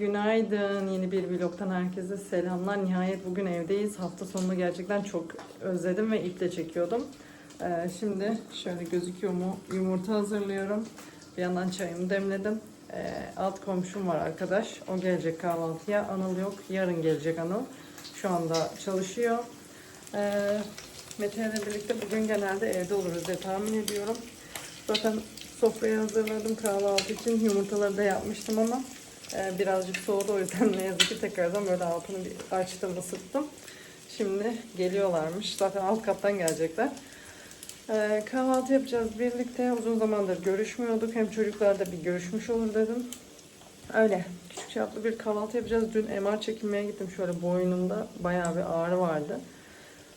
Günaydın. Yeni bir vlogtan herkese selamlar. Nihayet bugün evdeyiz. Hafta sonunu gerçekten çok özledim ve iple çekiyordum. Ee, şimdi şöyle gözüküyor mu? Yumurta hazırlıyorum. Bir yandan çayımı demledim. Ee, alt komşum var arkadaş. O gelecek kahvaltıya. Anıl yok. Yarın gelecek Anıl. Şu anda çalışıyor. Ee, Mete ile birlikte bugün genelde evde oluruz diye tahmin ediyorum. Zaten sofrayı hazırladım kahvaltı için. Yumurtaları da yapmıştım ama e, birazcık soğudu o yüzden ne yazık ki tekrardan böyle altını bir açtım ısıttım. Şimdi geliyorlarmış. Zaten alt kattan gelecekler. E, kahvaltı yapacağız birlikte. Uzun zamandır görüşmüyorduk. Hem çocuklar da bir görüşmüş olur dedim. Öyle küçük çaplı bir kahvaltı yapacağız. Dün MR çekilmeye gittim. Şöyle boynumda bayağı bir ağrı vardı.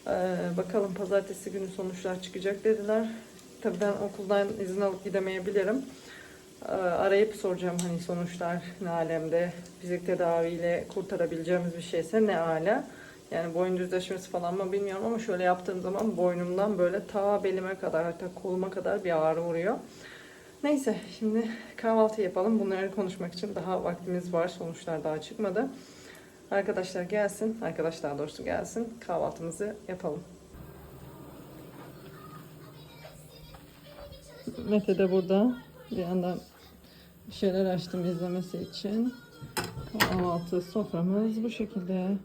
Ee, bakalım pazartesi günü sonuçlar çıkacak dediler. Tabii ben okuldan izin alıp gidemeyebilirim. Ee, arayıp soracağım hani sonuçlar ne alemde, fizik tedaviyle kurtarabileceğimiz bir şeyse ne ala. Yani boyun düzleşmesi falan mı bilmiyorum ama şöyle yaptığım zaman boynumdan böyle ta belime kadar hatta koluma kadar bir ağrı vuruyor. Neyse şimdi kahvaltı yapalım. Bunları konuşmak için daha vaktimiz var. Sonuçlar daha çıkmadı. Arkadaşlar gelsin. Arkadaşlar doğrusu gelsin. Kahvaltımızı yapalım. Mete de burada. Bir yandan bir şeyler açtım izlemesi için. Kahvaltı soframız bu şekilde.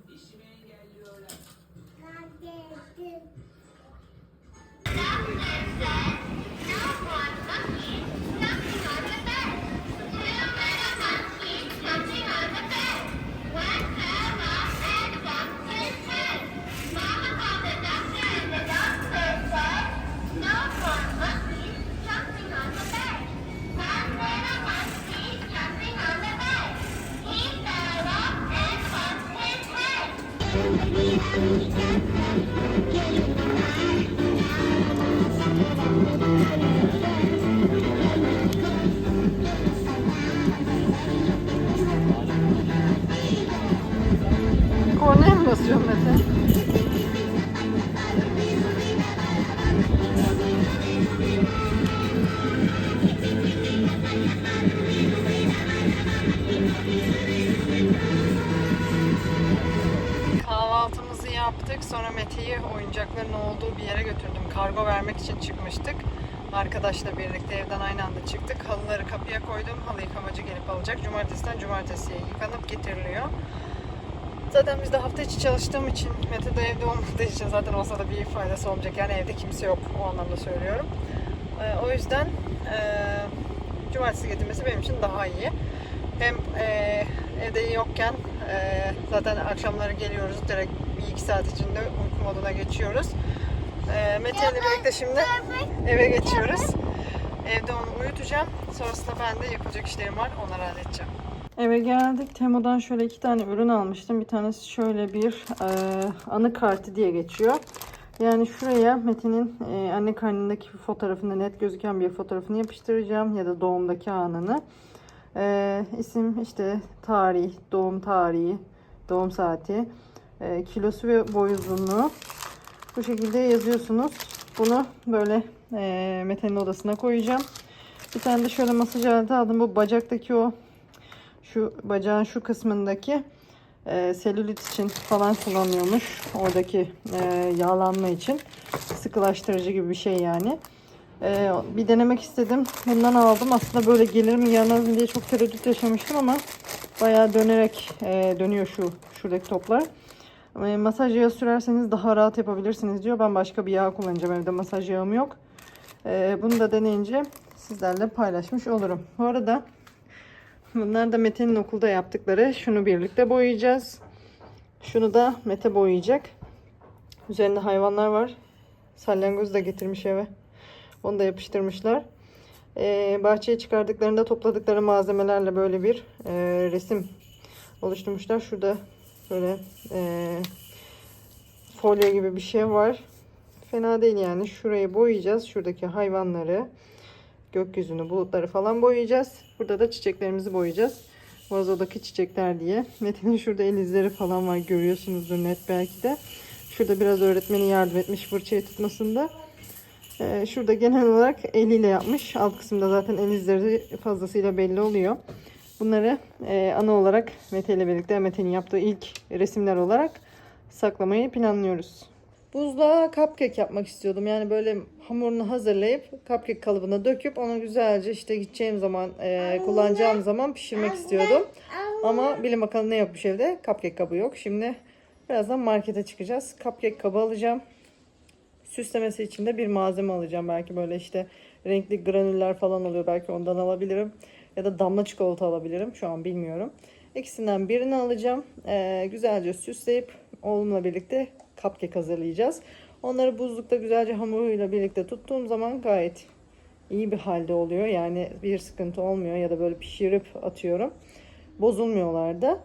Yaptık. Sonra Mete'yi oyuncakların olduğu bir yere götürdüm. Kargo vermek için çıkmıştık. Arkadaşla birlikte evden aynı anda çıktık. Halıları kapıya koydum. Halı yıkamacı gelip alacak. Cumartesiden cumartesiye yıkanıp getiriliyor. Zaten biz de hafta içi çalıştığım için Mete de evde olmadığı için zaten olsa da bir faydası olmayacak. Yani evde kimse yok o anlamda söylüyorum. Ee, o yüzden e, cumartesi getirmesi benim için daha iyi. Hem e, evde yokken e, zaten akşamları geliyoruz direkt bir iki saat içinde uyku moduna geçiyoruz. E, Mete ile birlikte şimdi eve geçiyoruz. Evde onu uyutacağım. Sonrasında ben de yapılacak işlerim var. Onları halledeceğim. Eve geldik. Temo'dan şöyle iki tane ürün almıştım. Bir tanesi şöyle bir e, anı kartı diye geçiyor. Yani şuraya Metin'in e, anne karnındaki fotoğrafını net gözüken bir fotoğrafını yapıştıracağım ya da doğumdaki anını. E, isim işte tarih, doğum tarihi, doğum saati, e, kilosu ve boy uzunluğu. Bu şekilde yazıyorsunuz. Bunu böyle e, Mete'nin odasına koyacağım. Bir tane de şöyle masaj aleti aldım. Bu bacaktaki o şu bacağın şu kısmındaki e, selülit için falan kullanıyormuş. Oradaki e, yağlanma için. Sıkılaştırıcı gibi bir şey yani. E, bir denemek istedim. Bundan aldım. Aslında böyle gelir mi gelmez mi diye çok tereddüt yaşamıştım ama bayağı dönerek e, dönüyor şu şuradaki toplar. E, masaj yağı sürerseniz daha rahat yapabilirsiniz diyor. Ben başka bir yağ kullanacağım. Evde masaj yağım yok. E, bunu da deneyince sizlerle paylaşmış olurum. Bu arada Bunlar da Mete'nin okulda yaptıkları. Şunu birlikte boyayacağız. Şunu da Mete boyayacak. Üzerinde hayvanlar var. Salyangoz da getirmiş eve. Onu da yapıştırmışlar. Ee, bahçeye çıkardıklarında topladıkları malzemelerle böyle bir e, resim oluşturmuşlar. Şurada böyle e, folyo gibi bir şey var. Fena değil yani. Şurayı boyayacağız. Şuradaki hayvanları gökyüzünü, bulutları falan boyayacağız. Burada da çiçeklerimizi boyayacağız. Vazodaki çiçekler diye. Metin'in şurada el izleri falan var. Görüyorsunuzdur net belki de. Şurada biraz öğretmeni yardım etmiş fırçayı tutmasında. Ee, şurada genel olarak eliyle yapmış. Alt kısımda zaten el izleri fazlasıyla belli oluyor. Bunları e, ana olarak Mete ile birlikte Mete'nin yaptığı ilk resimler olarak saklamayı planlıyoruz. Buzluğa cupcake yapmak istiyordum. Yani böyle hamurunu hazırlayıp cupcake kalıbına döküp onu güzelce işte gideceğim zaman, e, kullanacağım zaman pişirmek istiyordum. Ama bilin bakalım ne yokmuş evde? Cupcake kabı yok. Şimdi birazdan markete çıkacağız. Cupcake kabı alacağım. Süslemesi için de bir malzeme alacağım. Belki böyle işte renkli granüller falan oluyor. Belki ondan alabilirim. Ya da damla çikolata alabilirim. Şu an bilmiyorum. İkisinden birini alacağım. Ee, güzelce süsleyip oğlumla birlikte cupcake hazırlayacağız. Onları buzlukta güzelce hamuruyla birlikte tuttuğum zaman gayet iyi bir halde oluyor. Yani bir sıkıntı olmuyor ya da böyle pişirip atıyorum. Bozulmuyorlar da.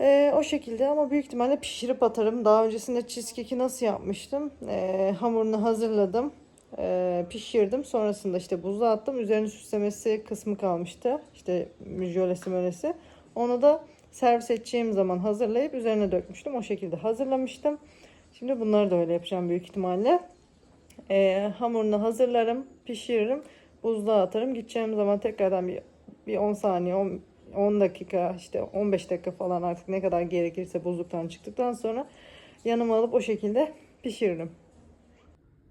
Ee, o şekilde ama büyük ihtimalle pişirip atarım. Daha öncesinde cheesecake'i nasıl yapmıştım? Ee, hamurunu hazırladım. Ee, pişirdim. Sonrasında işte buzluğa attım. Üzerine süslemesi kısmı kalmıştı. İşte jölesi mölesi. Onu da servis edeceğim zaman hazırlayıp üzerine dökmüştüm. O şekilde hazırlamıştım. Şimdi bunları da öyle yapacağım büyük ihtimalle. Ee, hamurunu hazırlarım, pişiririm, buzluğa atarım. Gideceğim zaman tekrardan bir, bir 10 saniye, 10, 10 dakika, işte 15 dakika falan artık ne kadar gerekirse buzluktan çıktıktan sonra yanıma alıp o şekilde pişiririm.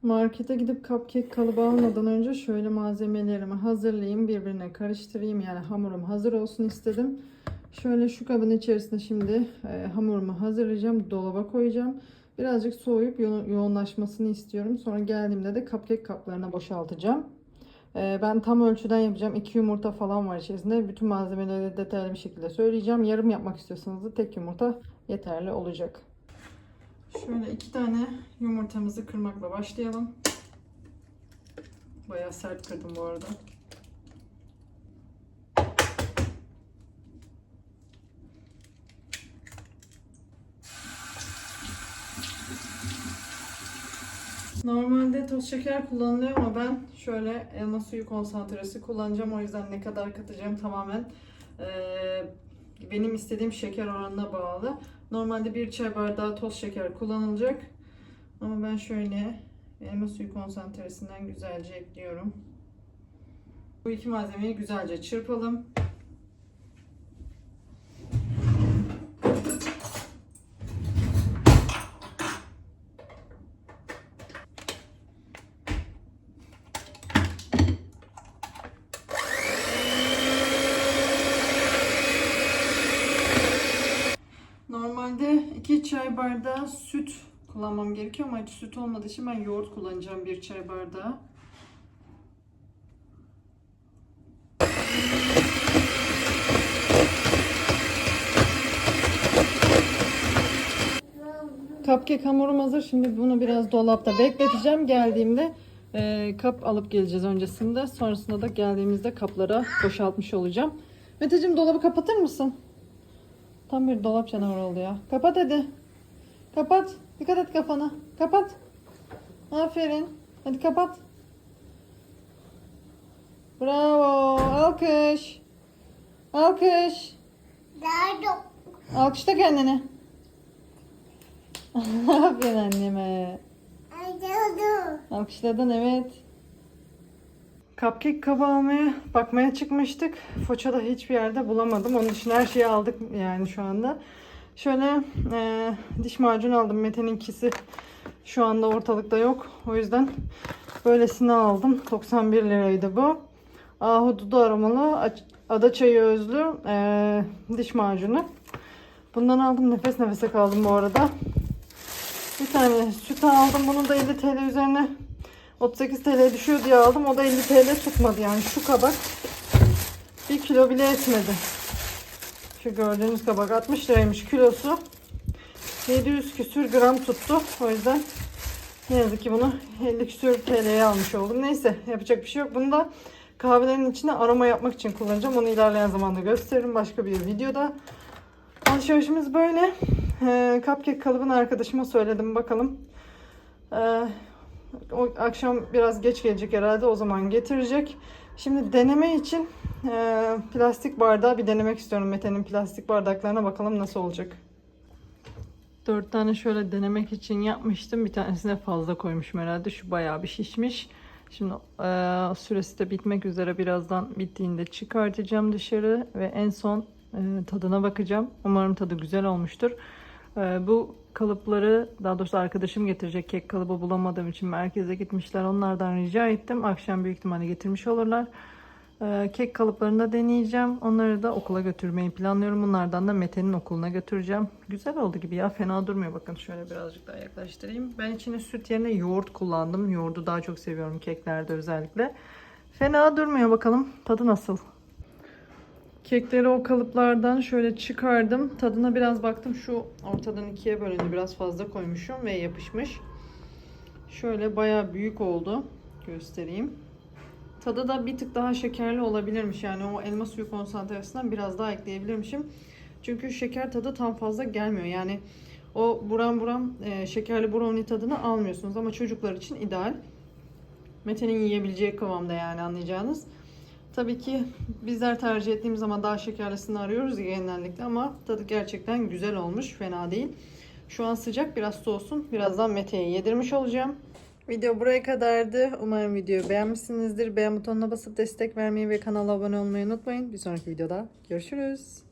Markete gidip cupcake kalıbı almadan önce şöyle malzemelerimi hazırlayayım, birbirine karıştırayım. Yani hamurum hazır olsun istedim. Şöyle şu kabın içerisine şimdi e, hamurumu hazırlayacağım, dolaba koyacağım. Birazcık soğuyup yo- yoğunlaşmasını istiyorum. Sonra geldiğimde de cupcake kaplarına boşaltacağım. E, ben tam ölçüden yapacağım. 2 yumurta falan var içerisinde. Bütün malzemeleri detaylı bir şekilde söyleyeceğim. Yarım yapmak istiyorsanız da tek yumurta yeterli olacak. Şöyle iki tane yumurtamızı kırmakla başlayalım. Bayağı sert kırdım bu arada. Normalde toz şeker kullanılıyor ama ben şöyle elma suyu konsantresi kullanacağım. O yüzden ne kadar katacağım tamamen eee, benim istediğim şeker oranına bağlı. Normalde bir çay bardağı toz şeker kullanılacak. Ama ben şöyle elma suyu konsantresinden güzelce ekliyorum. Bu iki malzemeyi güzelce çırpalım. Normalde 2 çay bardağı süt kullanmam gerekiyor ama hiç süt olmadığı için ben yoğurt kullanacağım bir çay bardağı. Cupcake hamurum hazır. Şimdi bunu biraz dolapta bekleteceğim. Geldiğimde e, kap alıp geleceğiz öncesinde. Sonrasında da geldiğimizde kaplara boşaltmış olacağım. Meteciğim dolabı kapatır mısın? Tam bir dolap canavarı oldu ya. Kapat hadi. Kapat. Dikkat et kafana. Kapat. Aferin. Hadi kapat. Bravo. Alkış. Alkış. Nerede? Alkışla kendini. Aferin anneme. Alkışladın evet. Cupcake kabı almaya bakmaya çıkmıştık. Foça'da hiçbir yerde bulamadım. Onun için her şeyi aldık yani şu anda. Şöyle e, diş macunu aldım. Mete'ninkisi şu anda ortalıkta yok. O yüzden böylesini aldım. 91 liraydı bu. Ahududu aromalı ada çayı özlü e, diş macunu. Bundan aldım. Nefes nefese kaldım bu arada. Bir tane süt aldım. Bunu da 50 TL üzerine 38 TL düşüyor diye aldım. O da 50 TL tutmadı yani şu kabak 1 kilo bile etmedi. Şu gördüğünüz kabak 60 liraymış kilosu. 700 küsür gram tuttu. O yüzden ne yazık ki bunu 50 küsür TL'ye almış oldum. Neyse yapacak bir şey yok. Bunu da kahvelerin içine aroma yapmak için kullanacağım. Onu ilerleyen zamanda gösteririm başka bir videoda. Alışverişimiz böyle. Ee, cupcake kalıbını arkadaşıma söyledim bakalım. Ee, o akşam biraz geç gelecek herhalde o zaman getirecek. Şimdi deneme için e, plastik bardağı bir denemek istiyorum. Mete'nin plastik bardaklarına bakalım nasıl olacak. Dört tane şöyle denemek için yapmıştım. Bir tanesine fazla koymuşum herhalde. Şu bayağı bir şişmiş. Şimdi eee, süresi de bitmek üzere. Birazdan bittiğinde çıkartacağım dışarı ve en son eee, tadına bakacağım. Umarım tadı güzel olmuştur. Eee, bu kalıpları daha doğrusu arkadaşım getirecek kek kalıbı bulamadığım için merkeze gitmişler. Onlardan rica ettim. Akşam büyük ihtimalle getirmiş olurlar. Eee, kek kalıplarını da deneyeceğim. Onları da okula götürmeyi planlıyorum. Bunlardan da Mete'nin okuluna götüreceğim. Güzel oldu gibi ya. Fena durmuyor. Bakın şöyle birazcık daha yaklaştırayım. Ben içine süt yerine yoğurt kullandım. Yoğurdu daha çok seviyorum keklerde özellikle. Fena durmuyor bakalım. Tadı nasıl? Kekleri o kalıplardan şöyle çıkardım. Tadına biraz baktım. Şu ortadan ikiye bölündü. Biraz fazla koymuşum ve yapışmış. Şöyle bayağı büyük oldu. Göstereyim. Tadı da bir tık daha şekerli olabilirmiş. Yani o elma suyu konsantrasından biraz daha ekleyebilirmişim. Çünkü şeker tadı tam fazla gelmiyor. Yani o buram buram e, şekerli brownie tadını almıyorsunuz. Ama çocuklar için ideal. Mete'nin yiyebileceği kıvamda yani anlayacağınız. Tabii ki bizler tercih ettiğimiz zaman daha şekerlisini arıyoruz genellikle ama tadı gerçekten güzel olmuş. Fena değil. Şu an sıcak biraz soğusun. Birazdan Mete'ye yedirmiş olacağım. Video buraya kadardı. Umarım videoyu beğenmişsinizdir. Beğen butonuna basıp destek vermeyi ve kanala abone olmayı unutmayın. Bir sonraki videoda görüşürüz.